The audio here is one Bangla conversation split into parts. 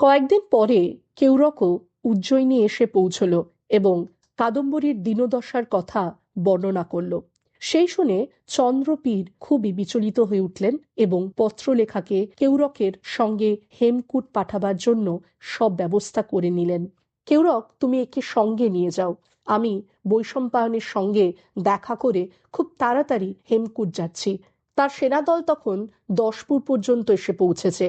কয়েকদিন পরে কেউরকও উজ্জয়িনী এসে পৌঁছল এবং কাদম্বরীর দীনদশার কথা বর্ণনা করল। সেই শুনে চন্দ্রপীর খুবই বিচলিত হয়ে উঠলেন এবং পত্রলেখাকে কেউরকের সঙ্গে হেমকূট পাঠাবার জন্য সব ব্যবস্থা করে নিলেন। কেউরক, তুমি একে সঙ্গে নিয়ে যাও। আমি বৈষম্পায়নের সঙ্গে দেখা করে খুব তাড়াতাড়ি হেমকূট যাচ্ছি। তার সেনাদল তখন দশপুর পর্যন্ত এসে পৌঁছেছে।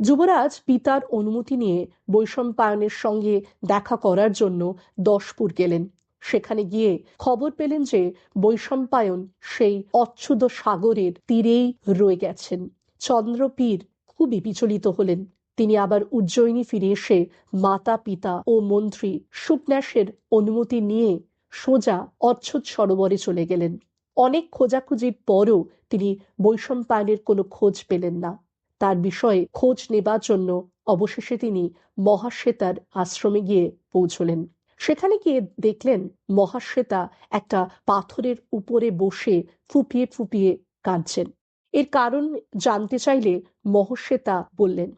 যুবরাজ পিতার অনুমতি নিয়ে বৈষম্পায়নের সঙ্গে দেখা করার জন্য দশপুর গেলেন। সেখানে গিয়ে খবর পেলেন যে বৈষম্পায়ন সেই অচ্ছুদ সাগরের তীরেই রয়ে গেছেন। চন্দ্রপীর খুবই বিচলিত হলেন। তিনি আবার উজ্জয়িনী ফিরে এসে মাতা, পিতা ও মন্ত্রী সুকন্যাসের অনুমতি নিয়ে সোজা অচ্ছুত সরোবরে চলে গেলেন। অনেক খোঁজাখুঁজির পরও তিনি বৈষম্পায়নের কোনো খোঁজ পেলেন না। তার বিষয়ে খোঁজ নেবার জন্য অবশেষে তিনি মহাশ্বেতার আশ্রমে গিয়ে পৌঁছলেন। সেখানে গিয়ে দেখলেন মহাশ্বেতা একটা পাথরের উপরে বসে ফুপিয়ে ফুপিয়ে কাঁদছেন। এর কারণ জানতে চাইলে মহাশ্বেতা বললেন,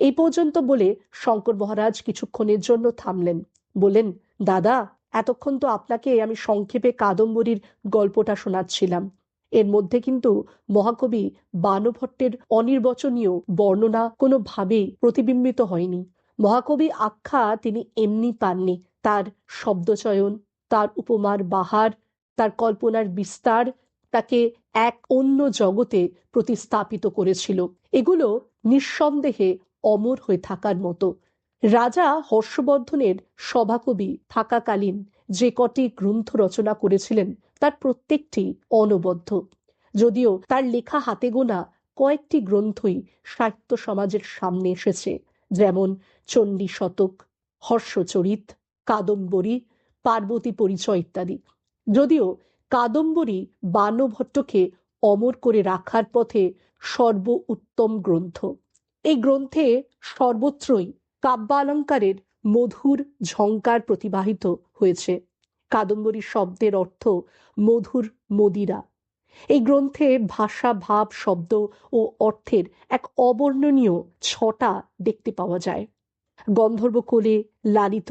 এই পর্যন্ত বলে শঙ্কর মহারাজ কিছুক্ষণের জন্য থামলেন। বলেন দাদা, এতক্ষণ তো আপনাকে আমি সংক্ষেপে কাদম্বরীর গল্পটা শোনাচ্ছিলাম। এর মধ্যে কিন্তু মহাকবি বানভট্টের অনির্বচনীয় বর্ণনা কোনোভাবেই প্রতিবিম্বিত হয়নি। মহাকবি আখ্যা তিনি এমনি পাননি। তার শব্দচয়ন, তার উপমার বাহার, তার কল্পনার বিস্তার তাকে এক অন্য জগতে প্রতিস্থাপিত করেছিল। এগুলো নিঃসন্দেহে অমর হয়ে থাকার মতো। রাজা হর্ষবর্ধনের সভাকবি থাকাকালীন যে কটি গ্রন্থ রচনা করেছিলেন, তার প্রত্যেকটি অনবদ্ধ যদিও তার লেখা হাতে গোনা কয়েকটি গ্রন্থই সাহিত্য সমাজের সামনে এসেছে, যেমন চণ্ডী শতক, হর্ষচরিত, কাদম্বরী, পার্বতী পরিচয় ইত্যাদি। যদিও কাদম্বরী বানভট্টকে অমর করে রাখার পথে সর্ব উত্তম গ্রন্থ। এই গ্রন্থে সর্বত্রই কাব্যালঙ্কারের মধুর ঝঙ্কার প্রতিবাহিত হয়েছে। কাদম্বরী শব্দের অর্থ মধুর মদিরা। এই গ্রন্থে ভাষা, ভাব, শব্দ ও অর্থের এক অবর্ণনীয় ছটা দেখতে পাওয়া যায়। গন্ধর্ব কোলে লালিত,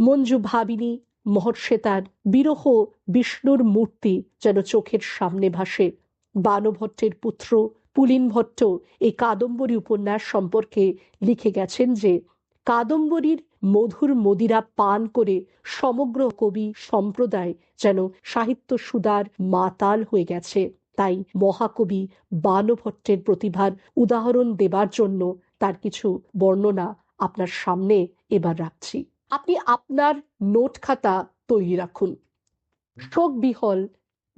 মঞ্জু ভাবিনী মহর্ষেতার বিরহ বিষ্ণুর মূর্তি যেন চোখের সামনে ভাসে। বানভট্টের পুত্র পুলিন ভট্ট এই কাদম্বরী উপন্যাস সম্পর্কে লিখে গেছেন যে, কাদম্বরীর মধুর মদিরা পান করে সমগ্র কবি সম্প্রদায় যেন সাহিত্য সুদার মাতাল হয়ে গেছে। তাই মহাকবি বানভট্টের প্রতিভার উদাহরণ দেবার জন্য তার কিছু বর্ণনা আপনার সামনে এবার রাখছি। আপনি আপনার নোট খাতা তৈরি রাখুন। শোক বিহল,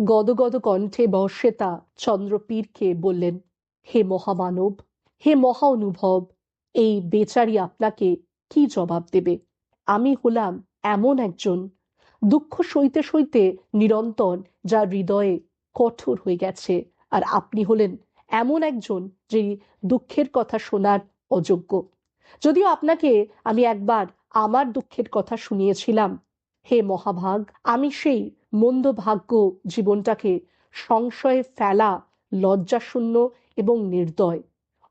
গদগদ কণ্ঠে বর্ষেতা চন্দ্রপীরকে বললেন, হে মহামানব, হে মহা অনুভব এই বেচারি আপনাকে কি জবাব দেবে? আমি হলাম এমন একজন দুঃখ সইতে সইতে নিরন্তর যার হৃদয়ে কঠোর হয়ে গেছে। আর আপনি হলেন এমন একজন যিনি দুঃখের কথা শোনার অযোগ্য। যদিও আপনাকে আমি একবার আমার দুঃখের কথা শুনিয়েছিলাম। হে মহাভাগ, আমি সেই মন্দ ভাগ্য জীবনটাকে সংশয়ে ফেলা, লজ্জাশূন্য এবং নির্দয়।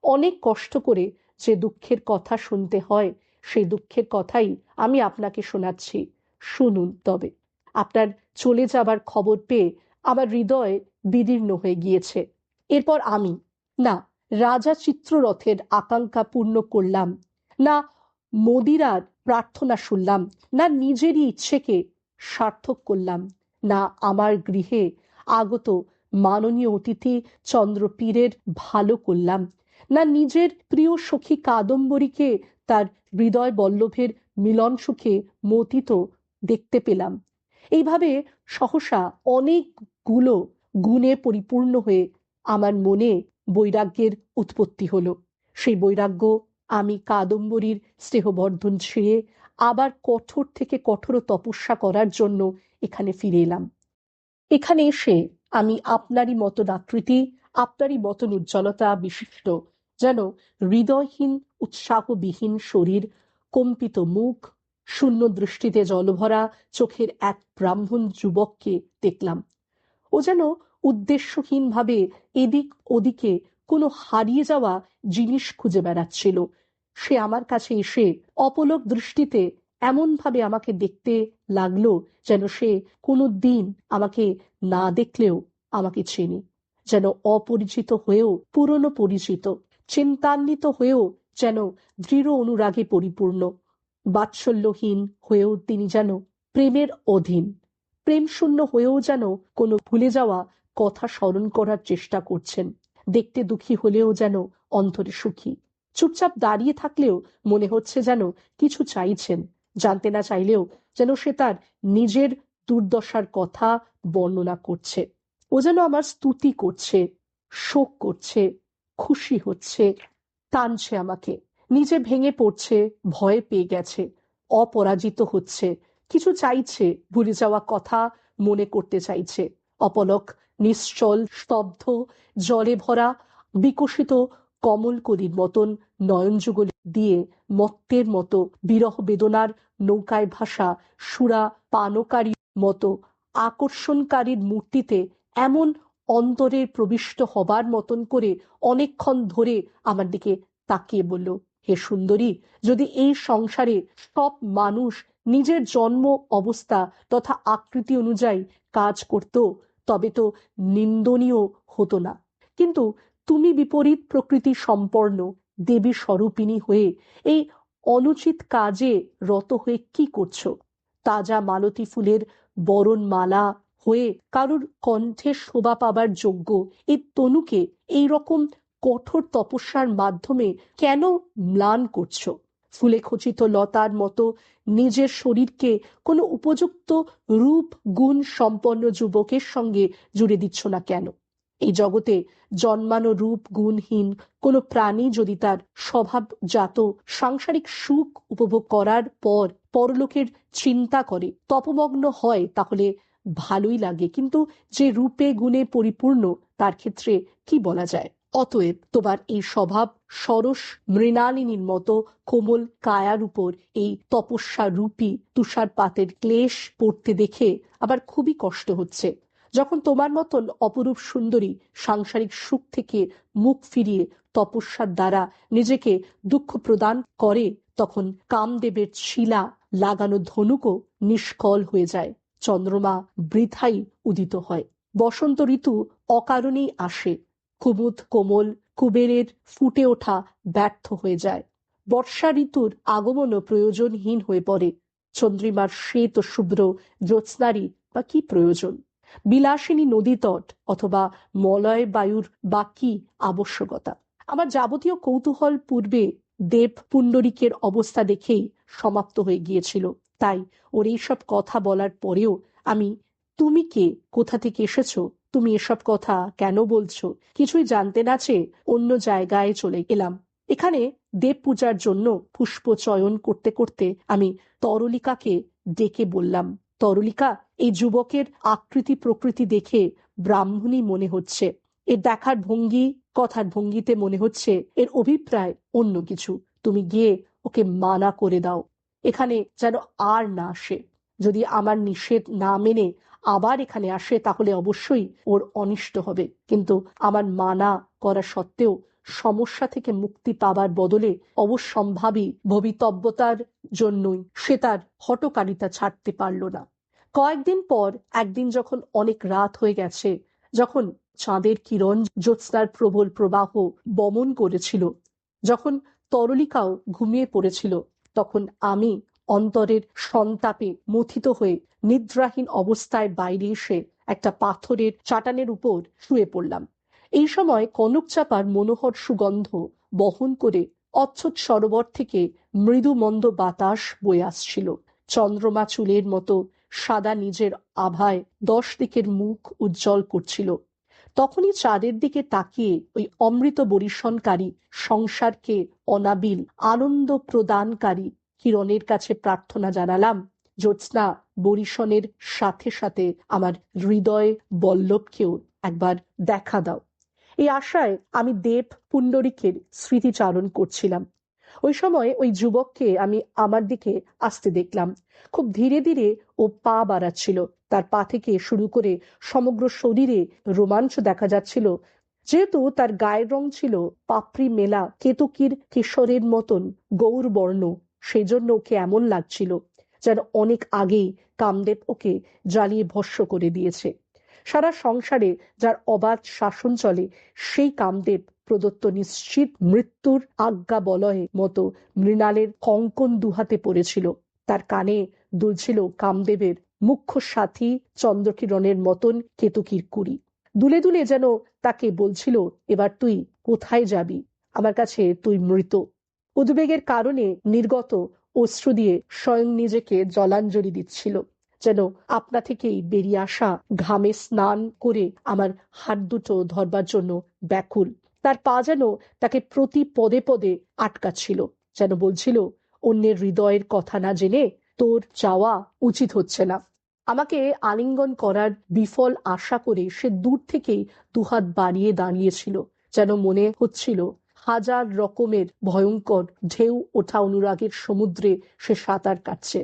অনেক কষ্ট করে যে দুঃখের কথা শুনতে হয় সেই দুঃখের কথাই আমি আপনাকে শোনাচ্ছি। শুনুন তবে। আপনার চলে যাবার খবর পেয়ে আমার হৃদয় বিদীর্ণ হয়ে গিয়েছে। এরপর আমি, না, রাজা চিত্ররথের আকাঙ্ক্ষা পূর্ণ করলাম, না, মদিরার প্রার্থনা শুনলাম, না, নিজেরই ইচ্ছেকে সার্থক করলাম, না, আমার গৃহে আগত মাননীয় অতিথি চন্দ্রপীরের ভালো করলাম, না, নিজের প্রিয় সখী কাদম্বরীকে তার হৃদয় বল্লভের মিলন সুখে মতিত দেখতে পেলাম। এইভাবে সহসা অনেকগুলো গুণে পরিপূর্ণ হয়ে আমার মনে বৈরাগ্যের উৎপত্তি হলো। সেই বৈরাগ্য আমি কাদম্বরীর স্নেহবর্ধন ছিঁড়ে আবার কঠোর থেকে কঠোর তপস্যা করার জন্য এখানে ফিরে এলাম। এখানে এসে আমি আপনারই মতন আকৃতি, আপনারই মতন উজ্জ্বলতা বিশিষ্ট যেন হৃদয়হীন, উৎসাহবিহীন শরীর, কম্পিত মুখ, শূন্য দৃষ্টিতে জলভরা চোখের এক ব্রাহ্মণ যুবককে দেখলাম। ও যেন উদ্দেশ্যহীনভাবে এদিক ওদিকে কোনো হারিয়ে যাওয়া জিনিস খুঁজে বেড়াচ্ছিল। সে আমার কাছে এসে অপলক দৃষ্টিতে এমনভাবে আমাকে দেখতে লাগল যেন সে কোনো দিন আমাকে না দেখলেও আমাকে চেনে, যেন অপরিচিত হয়েও পুরনো পরিচিত। চিন্তান্বিত হয়েও যেন দৃঢ় অনুরাগে পরিপূর্ণ, বাৎসল্যহীন হয়েও তিনি যেন প্রেমের অধীন প্রেম শূন্য হয়েও যেন কোনো ভুলে যাওয়া কথা স্মরণ করার চেষ্টা করছেন, দেখতে দুঃখী হলেও যেন অন্তরে সুখী। চুপচাপ দাঁড়িয়ে থাকলেও মনে হচ্ছে যেন কিছু চাইছেন, জানতে না চাইলেও যেন সে তার নিজের দুর্দশার কথা বর্ণনা করছে। ও যেন আমার স্তুতি করছে, শোক করছে খুশি হচ্ছে, টানছে আমাকে। নিজে ভেঙে পড়ছে, ভয় পেয়ে গেছে, অপরাজিত হচ্ছে। কিছু চাইছে, ভুলে যাওয়া কথা মনে করতে চাইছে। অপলক, নিশ্চল, স্তব্ধ, জলে ভরা, বিকশিত কমলকলির মতন নয়নযুগল দিয়ে মত্তের মতো বিরহ বেদনার নৌকায় ভাষা সুরা পানকারীর মতো আকর্ষণকারীর মূর্তিতে এমন অন্তরের প্রবিষ্ট হবার মতন করে অনেকক্ষণ ধরে আমার দিকে তাকিয়ে বলল, হে সুন্দরী, যদি এই সংসারে সব মানুষ নিজের জন্ম অবস্থা তথা আকৃতি অনুযায়ী কাজ করত, তবে তো নিন্দনীয় হতো না। কিন্তু তুমি বিপরীত প্রকৃতি সম্পন্ন দেবী স্বরূপিণী হয়ে এই অনুচিত কাজে রত হয়ে কি করছ? তাজা মালতী ফুলের বরণ মালা হয়ে কারুর কণ্ঠে শোভা পাবার যোগ্য এই তনুকে এই রকম কঠোর তপস্যার মাধ্যমে কেন ম্লান করছ? ফুলে খচিত লতার মতো নিজের শরীরকে কোনো উপযুক্ত রূপ, গুণ সম্পন্ন যুবকের সঙ্গে জুড়ে দিচ্ছ না কেন? এই জগতে জন্মানো রূপ, গুণহীন কোনো প্রাণী যদি তার স্বভাবজাত সাংসারিক সুখ উপভোগ করার পর পরলোকের চিন্তা করে, তপমগ্ন হয়, তাহলে ভালোই লাগে। কিন্তু যে রূপে গুণে পরিপূর্ণ, তার ক্ষেত্রে কি বলা যায়? অতএব তোমার এই স্বভাব সরস মৃণালিনীর মতো কোমল কায়ার উপর এই তপস্যা রূপী তুষারপাতের ক্লেশ পড়তে দেখে আবার খুবই কষ্ট হচ্ছে। যখন তোমার মতন অপরূপ সুন্দরী সাংসারিক সুখ থেকে মুখ ফিরিয়ে তপস্যার দ্বারা নিজেকে দুঃখ প্রদান করে, তখন কামদেবের শিলা লাগানো ধনুকও নিষ্কল হয়ে যায়। চন্দ্রমা বৃথাই উদিত হয়। বসন্ত ঋতু অকারণেই আসে। কুমুদ কোমল, কুবেরের ফুটে ওঠা ব্যর্থ হয়ে যায়। বর্ষা ঋতুর আগমনও প্রয়োজনহীন হয়ে পড়ে। চন্দ্রিমার শ্বেত শুভ্র জ্যোৎস্নারী বা কি প্রয়োজন? বিলাসিনী নদী তট অথবা মলয় বায়ুর বা কি আবশ্যকতা? আমার যাবতীয় কৌতূহল পূর্বে দেব পুণ্ডরিকের অবস্থা দেখেই সমাপ্ত হয়ে গিয়েছিল। তাই ওর এইসব কথা বলার পরেও আমি, তুমি কে? কোথা থেকে এসেছ? তুমি এসব কথা কেন বলছো? কিছুই জানতে না চেয়ে অন্য জায়গায় চলে গেলাম। এখানে দেব পূজার জন্য পুষ্প চয়ন করতে করতে আমি তরলিকাকে ডেকে বললাম, তরলিকা, এই যুবকের আকৃতি প্রকৃতি দেখে ব্রাহ্মণী মনে হচ্ছে। এর দেখার ভঙ্গি, কথার ভঙ্গিতে মনে হচ্ছে এর অভিপ্রায় অন্য কিছু। তুমি গিয়ে ওকে মানা করে দাও। এখানে যেন আর না আসে। যদি আমার নিষেধ না মেনে আবার এখানে আসে, তাহলে অবশ্যই ওর অনিষ্ট হবে। কিন্তু আমার মানা করা সত্ত্বেও সমস্যা থেকে মুক্তি পাবার বদলে অবশ্যম্ভাবী ভবিতব্যতার জন্যই সে তার হটকারিতা ছাড়তে পারল না। কয়েকদিন পর, একদিন যখন অনেক রাত হয়ে গেছে, যখন চাঁদের কিরণ জ্যোৎস্নার প্রবল প্রবাহ বমন করেছিল, যখন তরলিকাও ঘুমিয়ে পড়েছিল তখন আমি অন্তরের সন্তাপে মথিত হয়ে নিদ্রাহীন অবস্থায় বাইরে এসে একটা পাথরের চাটানের উপর শুয়ে পড়লাম। এই সময় কনক চাপার মনোহর সুগন্ধ বহন করে অচ্ছুত সরোবর থেকে মৃদু মন্দ বাতাস বয়ে আসছিল। চন্দ্রমা চুলের মতো সাদা নিজের আভায় দশ দিকের মুখ উজ্জ্বল করছিল। তখনই চাঁদের দিকে তাকিয়ে ওই অমৃত বরিশনকারী সংসারকে অনাবিল, আনন্দ প্রদানকারী কিরণের কাছে প্রার্থনা জানালাম, জ্যোৎস্না, বরিশনের সাথে সাথে আমার হৃদয় বল্লভকেও একবার দেখা দাও। এই আশায় আমি দেব পুণ্ডরিকের স্মৃতিচারণ করছিলাম। ওই সময় ওই যুবককে আমি আমার দিকে আসতে দেখলাম। খুব ধীরে ধীরে ও পা বাড়াচ্ছিল। তার পা থেকে শুরু করে সমগ্র শরীরে রোমাঞ্চ দেখা যাচ্ছিল। যেহেতু তার গায়ের রং ছিল পাপড়ি মেলা কেতকীর কিশোরের মতন গৌর বর্ণ সেজন্য ওকে এমন লাগছিল যেন অনেক আগেই কামদেব ওকে জ্বালিয়ে ভস্য করে দিয়েছে। সারা সংসারে যার অবাধ শাসন চলে, সেই কামদেব প্রদত্ত নিশ্চিত মৃত্যুর আজ্ঞা বলয়ে মতো মৃণালের কঙ্কন দুহাতে পড়েছিল। তার কানে দুলছিল কামদেবের মুখ্য সাথী চন্দ্রকিরণের মতন কেতুকির কুড়ি। দুলে দুলে যেন তাকে বলছিল, এবার তুই কোথায় যাবি? আমার কাছে তুই মৃত। উদ্বেগের কারণে নির্গত অশ্রু দিয়ে স্বয়ং নিজেকে জলাঞ্জলি দিচ্ছিল, যেন আপনা থেকেই বেরিয়ে আসা ঘামে স্নান করে আমার হাত দুটো ধরবার জন্য ব্যাকুল। তার পা যেন তাকে প্রতি পদে পদে আটকাচ্ছিল, যেন বলছিল, অন্যের হৃদয়ের কথা না জেনে তোর যাওয়া উচিত হচ্ছে না। আমাকে আলিঙ্গন করার বিফল আশা করে সে দূর থেকেই দুহাত বাড়িয়ে দাঁড়িয়েছিল, যেন মনে হচ্ছিল হাজার রকমের ভয়ঙ্কর ঢেউ ওঠা অনুরাগের সমুদ্রে সে সাঁতার কাটছে।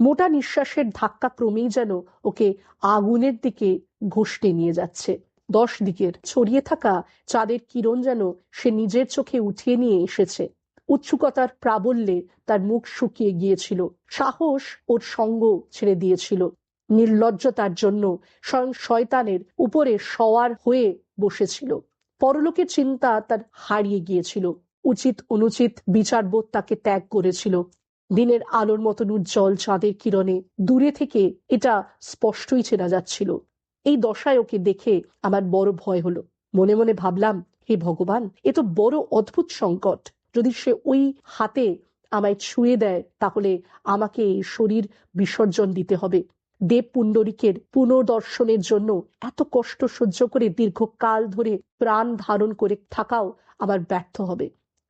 মোটা নিঃশ্বাসের ধাক্কা ক্রমেই যেন ওকে আগুনের দিকে ঘষতে নিয়ে যাচ্ছে। দশ দিকের ছড়িয়ে থাকা চাঁদের কিরণ যেন সে নিজের চোখে উঠিয়ে নিয়ে এসেছে। উৎসুকতার প্রাবল্যে তার মুখ শুকিয়ে গিয়েছিল। সাহস ওর সঙ্গ ছেড়ে দিয়েছিল। নির্লজ্জতার জন্য স্বয়ং শয়তানের উপরে সওয়ার হয়ে বসেছিল। পরলোকের চিন্তা তার হারিয়ে গিয়েছিল। উচিত অনুচিত বিচারবোধ তাকে ত্যাগ করেছিল। দিনের আলোর মতন উজ্জ্বল চাঁদের কিরণে দূরে থেকে এটা স্পষ্টই চেনা যাচ্ছিল। এই দশায় ওকে দেখে আমার বড় ভয় হলো। মনে মনে ভাবলাম, হে ভগবান, এ তো বড় অদ্ভুত সংকট। যদি সে ওই হাতে আমায় ছুঁয়ে দেয়, তাহলে আমাকে এই শরীর বিসর্জন দিতে হবে। দেব পুণ্ডরিকের পুনর্দর্শনের জন্য এত কষ্ট সহ্য করে দীর্ঘকাল ধরে প্রাণ ধারণ করে থাকাও আমার ব্যর্থ হবে।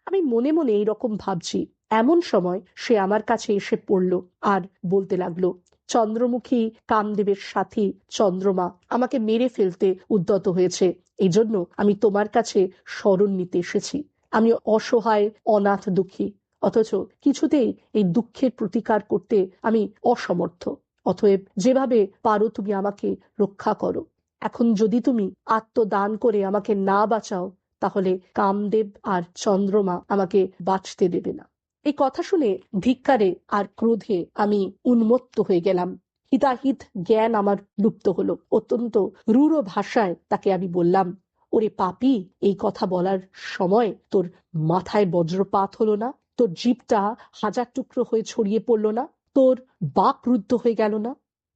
আমি মনে মনে এইরকম ভাবছি। এমন সময় সে আমার কাছে এসে পড়ল আর বলতে লাগল চন্দ্রমুখী কামদেবের সাথী চন্দ্রমা আমাকে মেরে ফেলতে উদ্যত হয়েছে। এই জন্য আমি তোমার কাছে স্মরণ নিতে এসেছি। আমি অসহায়, অনাথ দুঃখী। অথচ কিছুতেই এই দুঃখের প্রতিকার করতে আমি অসমর্থ। অতএব যেভাবে পারো তুমি আমাকে রক্ষা করো। এখন যদি তুমি আত্মদান করে আমাকে না বাঁচাও, তাহলে কামদেব আর চন্দ্রমা আমাকে বাঁচতে দেবে না। এই কথা শুনে ধিক্কারে আর ক্রোধে আমি উন্মত্ত হয়ে গেলাম। হিতাহিত জ্ঞান আমার লুপ্ত হলো। অত্যন্ত রূঢ় ভাষায় তাকে আমি বললাম, ওরে পাপি, এই কথা বলার সময় তোর মাথায় বজ্রপাত হলো না? তোর জীবটা হাজার টুকরো হয়ে ছড়িয়ে পড়ল না? তোর বাক রুদ্ধ হয়ে গেল না?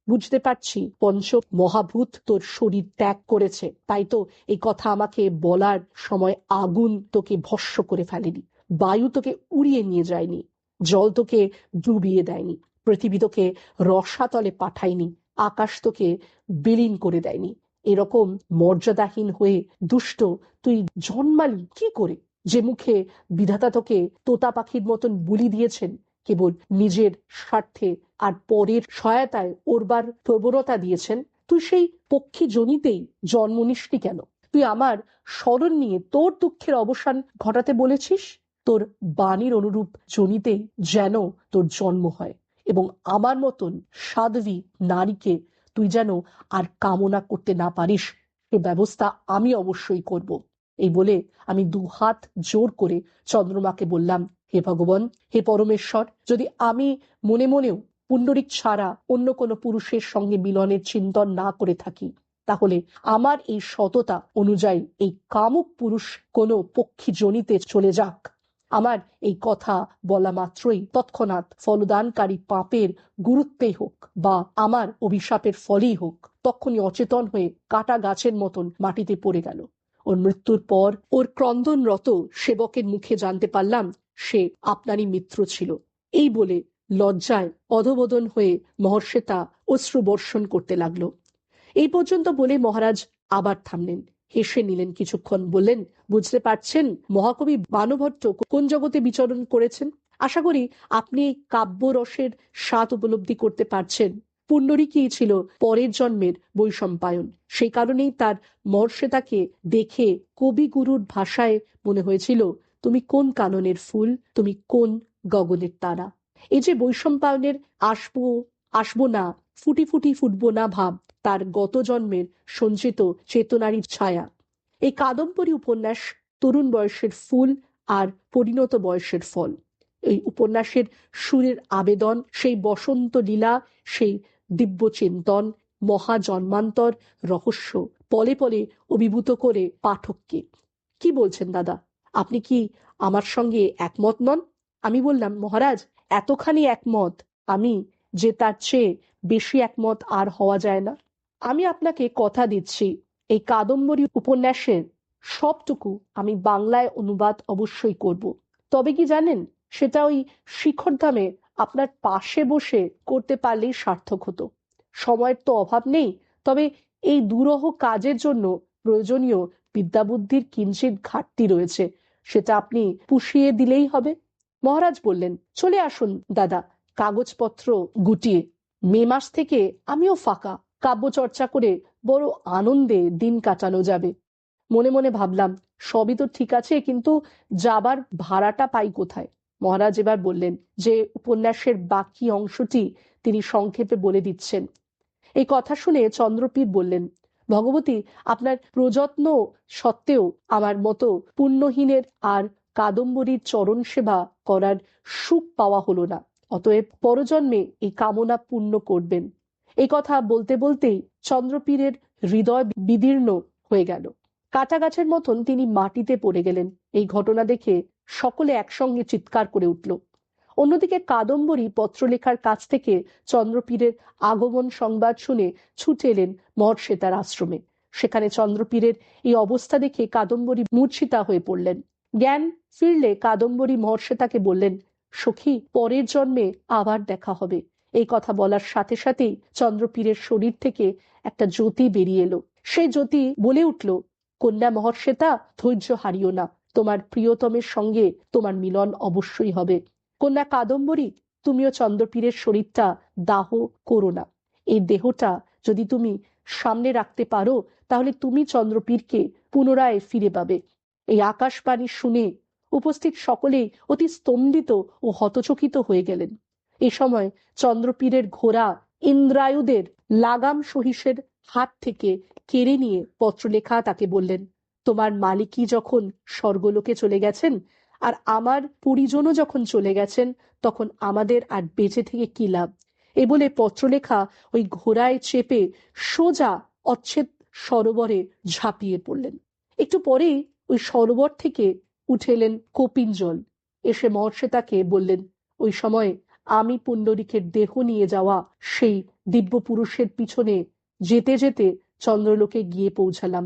বুঝতে পারছি পঞ্চ মহাভূত তোর শরীর ত্যাগ করেছে। তাই তো এই কথা আমাকে বলার সময় আগুন তোকে ভস্য করে ফেলেনি। বায়ু তোকে উড়িয়ে নিয়ে যায়নি, জল তোকে ডুবিয়ে দেয়নি, পৃথিবী তোকে রসাতলে পাঠায়নি, আকাশ তোকে বিলীন করে দেয়নি। এরকম মর্যাদাহীন হয়ে দুষ্ট তুই জন্মালি কি করে? যে মুখে বিধাতা তোকে তোতা পাখির মতন বুলি দিয়েছেন, কেবল নিজের স্বার্থে আর পরের সহায়তায় ওরবার প্রবণতা দিয়েছেন, তুই সেই পক্ষী জনিতেই জন্ম কেন? তুই আমার স্মরণ নিয়ে তোর দুঃখের অবসান ঘটাতে বলেছিস? তোর বাণীর অনুরূপ জনিতে যেন তোর জন্ম হয় এবং আমার মতন সাধ্বী নারীকে তুই যেন আর কামনা করতে না পারিস সে ব্যবস্থা আমি অবশ্যই করব। এই বলে আমি দু হাত জোর করে চন্দ্রমাকে বললাম, হে ভগবান, হে পরমেশ্বর, যদি আমি মনে মনেও পুণ্ডরিক ছাড়া অন্য কোনো পুরুষের সঙ্গে মিলনের চিন্তন না করে থাকি, তাহলে আমার এই সততা অনুযায়ী এই কামুক পুরুষ কোনো পক্ষী জনিতে চলে যাক। আমার এই কথা বলা মাত্রই তৎক্ষণাৎ ফলদানকারী পাপের গুরুত্বেই হোক বা আমার অভিশাপের ফলেই হোক তখনই অচেতন হয়ে কাটা গাছের মতন মাটিতে পড়ে গেল। ওর মৃত্যুর পর ওর ক্রন্দনরত সেবকের মুখে জানতে পারলাম সে আপনারই মিত্র ছিল। এই বলে লজ্জায় অধবোদন হয়ে মহর্ষেতা অশ্রু বর্ষণ করতে লাগল। এই পর্যন্ত বলে মহারাজ আবার থামলেন। হেসে নিলেন কিছুক্ষণ, বললেন, বুঝতে পারছেন, মহাকবি বানভট্ট কোন জগতে বিচরণ করেছেন? আশা করি আপনি এই কাব্যরসের স্বাদ উপলব্ধি করতে পারছেন। পুণ্ডরিকই ছিল পরের জন্মের বৈশম্পায়ন সেই কারণেই তার মর্ষেতাকে দেখে কবিগুরুর ভাষায় মনে হয়েছিল, তুমি কোন কাননের ফুল? তুমি কোন গগনের তারা? এই যে বৈষম্পায়নের আসব আসব না ফুটি ফুটি ফুটবো না ভাব তার গত জন্মের সঞ্চিত চেতনারই ছায়া। এই কাদম্বরী উপন্যাস তরুণ বয়সের ফুল আর পরিণত বয়সের ফল। এই উপন্যাসের সুরের আবেদন, সেই বসন্ত লীলা, সেই দিব্য চিন্তন মহা জন্মান্তর রহস্য পলে পলে অভিভূত করে পাঠককে। কি বলছেন দাদা? আপনি কি আমার সঙ্গে একমত নন? আমি বললাম, মহারাজ, এতখানি একমত, আমি যে তার চেয়ে বেশি একমত আর হওয়া যায় না। আমি আপনাকে কথা দিচ্ছি, এই কাদম্বরী উপন্যাসের সবটুকু আমি বাংলায় অনুবাদ অবশ্যই করব। তবে কি জানেন, সেটা ওই শিখর ধামে আপনার পাশে বসে করতে পারলেই সার্থক হতো। সময়ের তো অভাব নেই, তবে এই দুরহ কাজের জন্য প্রয়োজনীয় বিদ্যাবুদ্ধির কিঞ্চিত ঘাটতি রয়েছে, সেটা আপনি পুষিয়ে দিলেই হবে। মহারাজ বললেন, চলে আসুন দাদা কাগজপত্র গুটিয়ে মে মাস থেকে আমিও ফাঁকা। কাব্য চর্চা করে বড় আনন্দে দিন কাটানো যাবে। মনে মনে ভাবলাম, সবই তো ঠিক আছে, কিন্তু যাবার ভাড়াটা পাই কোথায়? মহারাজ এবার বললেন যে, উপন্যাসের বাকি অংশটি তিনি সংক্ষেপে বলে দিচ্ছেন। এই কথা শুনে চন্দ্রপীঠ বললেন, ভগবতী, আপনার প্রযত্ন সত্ত্বেও আমার মতো পুণ্যহীনের আর কাদম্বরীর চরণ সেবা করার সুখ পাওয়া হলো না। অতএব পরজন্মে এই কামনা পূর্ণ করবেন। এই কথা বলতে বলতেই চন্দ্রপীরের হৃদয় বিদীর্ণ হয়ে গেল। কাটা গাছের মতন তিনি মাটিতে পড়ে গেলেন। এই ঘটনা দেখে সকলে একসঙ্গে চিৎকার করে উঠল। অন্যদিকে কাদম্বরী পত্রলেখার কাছ থেকে চন্দ্রপীরের আগমন সংবাদ শুনে ছুটে এলেন মহর্ষেতার আশ্রমে। সেখানে চন্দ্রপীরের এই অবস্থা দেখে কাদম্বরী মূর্ছিতা হয়ে পড়লেন। জ্ঞান ফিরলে কাদম্বরী মহর্ষেতাকে বললেন সখী, পরের জন্মে আবার দেখা হবে। এই কথা বলার সাথে সাথেই চন্দ্রপীরের শরীর থেকে একটা জ্যোতি বেরিয়ে এলো। সেই জ্যোতি বলে উঠল, কন্যা মহর্ষেতা ধৈর্য হারিও না। তোমার প্রিয়তমের সঙ্গে তোমার মিলন অবশ্যই হবে। কন্যা কাদম্বরী, তুমিও চন্দ্রপীরের শরীরটা দাহ করো না। এই দেহটা যদি তুমি সামনে রাখতে পারো, তাহলে তুমি চন্দ্রপীরকে পুনরায় ফিরে পাবে। এই আকাশবাণী শুনে উপস্থিত সকলেই অতি স্তম্ভিত ও হতচকিত হয়ে গেলেন। এ সময় চন্দ্রপীরের ঘোড়া ইন্দ্রায়ুদের লাগাম সহিসের হাত থেকে কেড়ে নিয়ে পত্রলেখা তাকে বললেন, তোমার মালিকই যখন স্বর্গলোকে চলে গেছেন আর আমার পরিজনও যখন চলে গেছেন, তখন আমাদের আর বেঁচে থেকে কি লাভ? এ বলে পত্রলেখা ওই ঘোড়ায় চেপে সোজা অচ্ছেদ সরোবরে ঝাঁপিয়ে পড়লেন। একটু পরেই ওই সরোবর থেকে উঠে এলেন এসে মহর্ষে তাকে বললেন, ওই সময় আমি পুণ্ডরিকের দেহ নিয়ে যাওয়া সেই দিব্য পুরুষের পিছনে যেতে যেতে চন্দ্রলোকে গিয়ে পৌঁছালাম।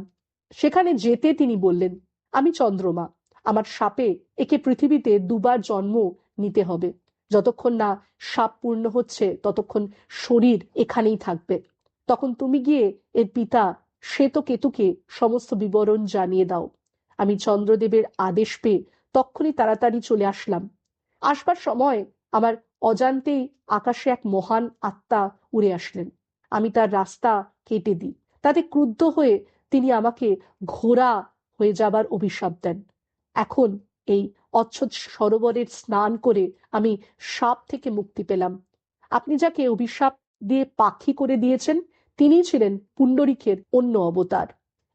সেখানে যেতে তিনি বললেন, আমি চন্দ্রমা, আমার সাপে একে পৃথিবীতে দুবার জন্ম নিতে হবে। যতক্ষণ না সাপ পূর্ণ হচ্ছে, ততক্ষণ শরীর এখানেই থাকবে। তখন তুমি গিয়ে এর পিতা শ্বেত কেতুকে সমস্ত বিবরণ জানিয়ে দাও। আমি চন্দ্রদেবের আদেশ পেয়ে তক্ষুনি তাড়াতাড়ি চলে আসলাম। আসবার সময় আমার অজান্তেই আকাশে এক মহান আত্মা উড়ে আসলেন। আমি তার রাস্তা কেটে দিই। তাতে ক্রুদ্ধ হয়ে তিনি আমাকে ঘোড়া হয়ে যাবার অভিশাপ দেন। এখন এই অচ্ছদ সরোবরের স্নান করে আমি সাপ থেকে মুক্তি পেলাম। আপনি যাকে অভিশাপ দিয়ে পাখি করে দিয়েছেন তিনি ছিলেন পুণ্ডরিকের অন্য অবতার।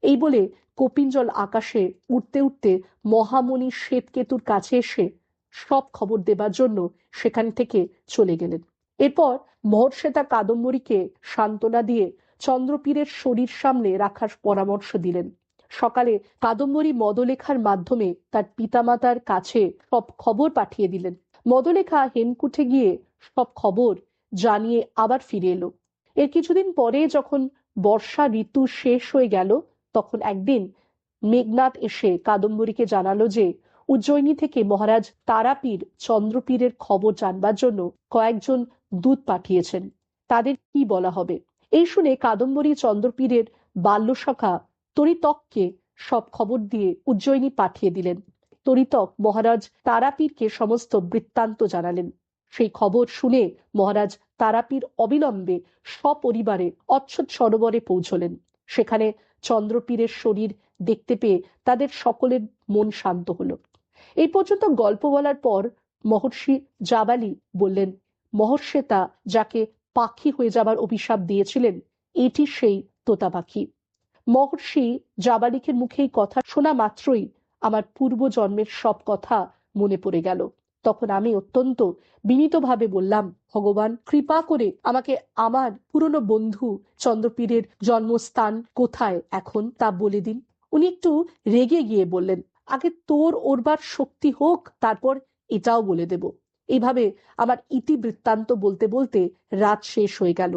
এই বলে কপিঞ্জল আকাশে উঠতে উঠতে মহামণি শ্বেতকেতুর কাছে এসে সব খবর দেবার জন্য সেখান থেকে চলে গেলেন। এরপর মহর্ষেতা কাদম্বরীকে সান্ত্বনা দিয়ে চন্দ্রপীরের শরীর সামনে রাখার পরামর্শ দিলেন। সকালে কাদম্বরী মদলেখার মাধ্যমে তার পিতামাতার কাছে সব খবর পাঠিয়ে দিলেন। মদলেখা হেমকুঠে গিয়ে সব খবর জানিয়ে আবার ফিরে এলো। এর কিছুদিন পরে যখন বর্ষা ঋতু শেষ হয়ে গেল তখন একদিন মেঘনাথ এসে কাদম্বরীকে জানালো যে, উজ্জয়িনী থেকে মহারাজ তারাপীর চন্দ্রপীরের খবর জানবার জন্য কয়েকজন দূত পাঠিয়েছেন। তাদের কি বলা হবে? এই শুনে কাদম্বরী চন্দ্রপীরের বাল্যসখা তরিতককে সব খবর দিয়ে উজ্জয়িনী পাঠিয়ে দিলেন। তরিতক মহারাজ তারাপীরকে সমস্ত বৃত্তান্ত জানালেন। সেই খবর শুনে মহারাজ তারাপীর অবিলম্বে সপরিবারে অচ্ছদ সরোবরে পৌঁছলেন। সেখানে চন্দ্রপীরের শরীর দেখতে পেয়ে তাদের সকলের মন শান্ত হলো। এই পর্যন্ত গল্প বলার পর মহর্ষি জাবালি বললেন মহর্ষেতা যাকে পাখি হয়ে যাবার অভিশাপ দিয়েছিলেন, এটি সেই তোতা পাখি। মহর্ষি জাবালিকের মুখে এই কথা শোনা মাত্রই আমার পূর্ব জন্মের সব কথা মনে পড়ে গেল। তখন আমি অত্যন্ত বিনীতভাবে বললাম, ভগবান, কৃপা করে আমাকে আমার পুরনো বন্ধু চন্দ্রপীরের জন্মস্থান কোথায় এখন তা বলে দিন। উনি একটু রেগে গিয়ে বললেন, আগে তোর ওরবার শক্তি হোক, তারপর এটাও বলে দেব। এইভাবে আমার ইতিবৃত্তান্ত বলতে বলতে রাত শেষ হয়ে গেল।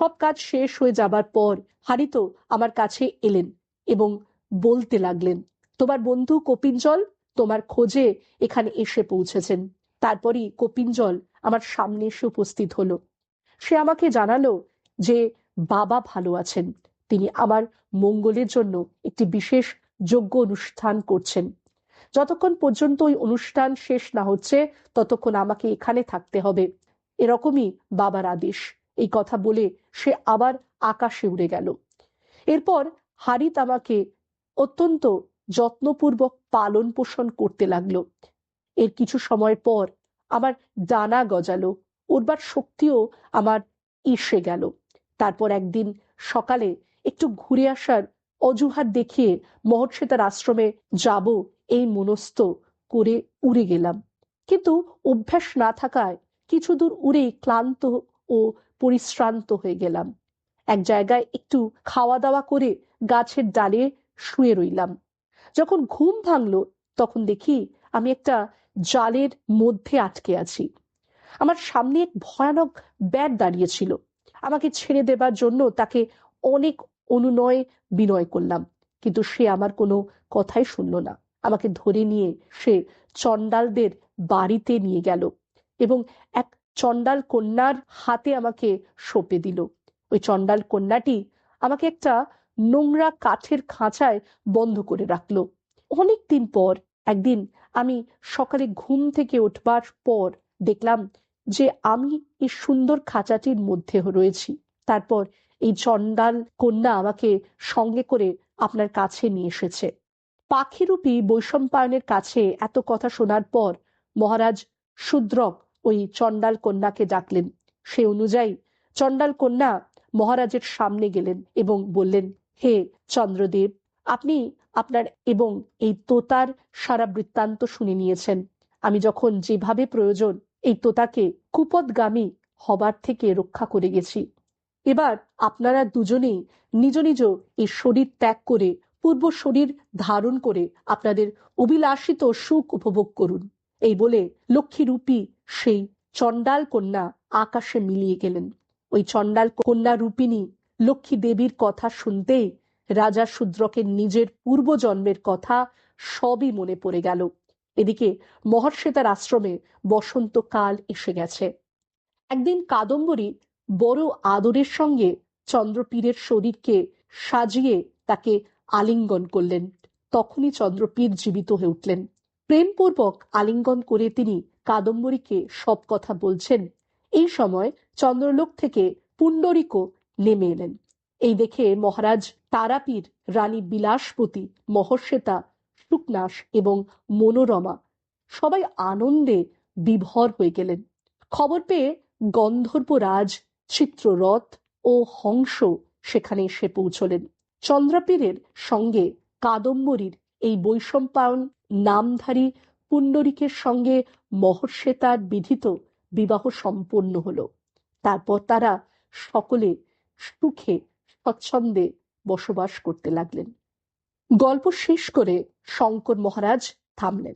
সব কাজ শেষ হয়ে যাবার পর হারিত আমার কাছে এলেন এবং বলতে লাগলেন, তোমার বন্ধু কপিঞ্জল তোমার খোঁজে এখানে এসে পৌঁছেছেন। তারপরই কপিঞ্জল আমার সামনে এসে উপস্থিত হলো। সে আমাকে জানালো যে বাবা ভালো আছেন। তিনি আমার মঙ্গলের জন্য একটি বিশেষ যোগ্য অনুষ্ঠান করছেন। যতক্ষণ পর্যন্ত ওই অনুষ্ঠান শেষ না হচ্ছে, ততক্ষণ আমাকে এখানে থাকতে হবে। এরকমই বাবার আদেশ। এই কথা বলে সে আবার আকাশে উড়ে গেল। এরপর হারিত আমাকে অত্যন্ত যত্নপূর্বক পালন পোষণ করতে লাগল। এর কিছু সময় পর আমার ডানা গজালো, উড়বার শক্তিও আমার এসে গেল। তারপর একদিন সকালে একটু ঘুরে আসার অজুহাত দেখিয়ে মহর্ষি তার আশ্রমে যাব এই মনস্থ করে উড়ে গেলাম। কিন্তু অভ্যাস না থাকায় কিছু দূর উড়েই ক্লান্ত ও পরিশ্রান্ত হয়ে গেলাম। এক জায়গায় একটু খাওয়া দাওয়া করে গাছের ডালে শুয়ে রইলাম। যখন ঘুম ভাঙলো, তখন দেখি আমি একটা জালের মধ্যে আটকে আছি। আমার সামনে এক ভয়ানক ব্যাট দাঁড়িয়েছিল আমাকে ছেড়ে দেবার জন্য তাকে অনেক অনুনয়, বিনয় করলাম, কিন্তু সে আমার কোনো কথাই শুনল না। আমাকে ধরে নিয়ে সে চণ্ডালদের বাড়িতে নিয়ে গেল এবং এক চণ্ডাল কন্যার হাতে আমাকে সঁপে দিল। ওই চণ্ডাল কন্যাটি আমাকে একটা নোংরা কাঠের খাঁচায় বন্ধ করে রাখল। অনেক দিন পর, একদিন আমি সকালে ঘুম থেকে উঠবার পর দেখলাম যে আমি এই সুন্দর খাঁচাটির মধ্যে রয়েছি। তারপর এই চণ্ডাল কন্যা আমাকে সঙ্গে করে আপনার কাছে নিয়ে এসেছে। পাখিরূপী বৈষম্পায়নের কাছে এত কথা শোনার পর মহারাজ শূদ্রক ওই চণ্ডাল কন্যাকে ডাকলেন। সে অনুযায়ী চণ্ডাল কন্যা মহারাজের সামনে গেলেন এবং বললেন হে চন্দ্রদেব, আপনি আপনার এবং এই তোতার সারা বৃত্তান্ত শুনে নিয়েছেন। আমি যখন যেভাবে প্রয়োজন, এই তোতাকে কুপদগামী হবার থেকে রক্ষা করে গেছি। এবার আপনারা দুজনেই নিজ নিজ এই শরীর ত্যাগ করে, পূর্ব শরীর ধারণ করে আপনাদের অভিলাষিত সুখ উপভোগ করুন। এই বলে লক্ষ্মীরূপী সেই চণ্ডাল কন্যা আকাশে মিলিয়ে গেলেন। ওই চণ্ডাল কন্যা রূপিণী লক্ষ্মী দেবীর কথা শুনতেই রাজা শূদ্রকের নিজের পূর্বজন্মের কথা সবই মনে পড়ে গেল। এদিকে মহর্ষি তার আশ্রমে বসন্তকাল এসে গেছে। একদিন কাদম্বরী বড় আদরের সঙ্গে চন্দ্রপীরের শরীরকে সাজিয়ে তাকে আলিঙ্গন করলেন। তখনই চন্দ্রপীর জীবিত হয়ে উঠলেন। প্রেমপূর্বক আলিঙ্গন করে তিনি কাদম্বরীকে সব কথা বলছেন। এই সময় চন্দ্রলোক থেকে পুণ্ডরিকও নেমে এলেন। এই দেখে মহারাজ তারাপীর, রানী বিলাসপতি, মহর্ষেতা সুকনাশ এবং মনোরমা সবাই আনন্দে বিভর হয়ে গেলেন। খবর পেয়ে গন্ধর্বরাজ, চিত্ররথ ও হংস সেখানে এসে পৌঁছলেন। চন্দ্রাপীরের সঙ্গে কাদম্বরীর এই বৈষম্পায়ন নামধারী পুণ্ডরিকের সঙ্গে মহর্ষেতার বিধিত বিবাহ সম্পন্ন হল। তারপর তারা সকলে সুখে স্বচ্ছন্দে বসবাস করতে লাগলেন। গল্প শেষ করে শঙ্কর মহারাজ থামলেন।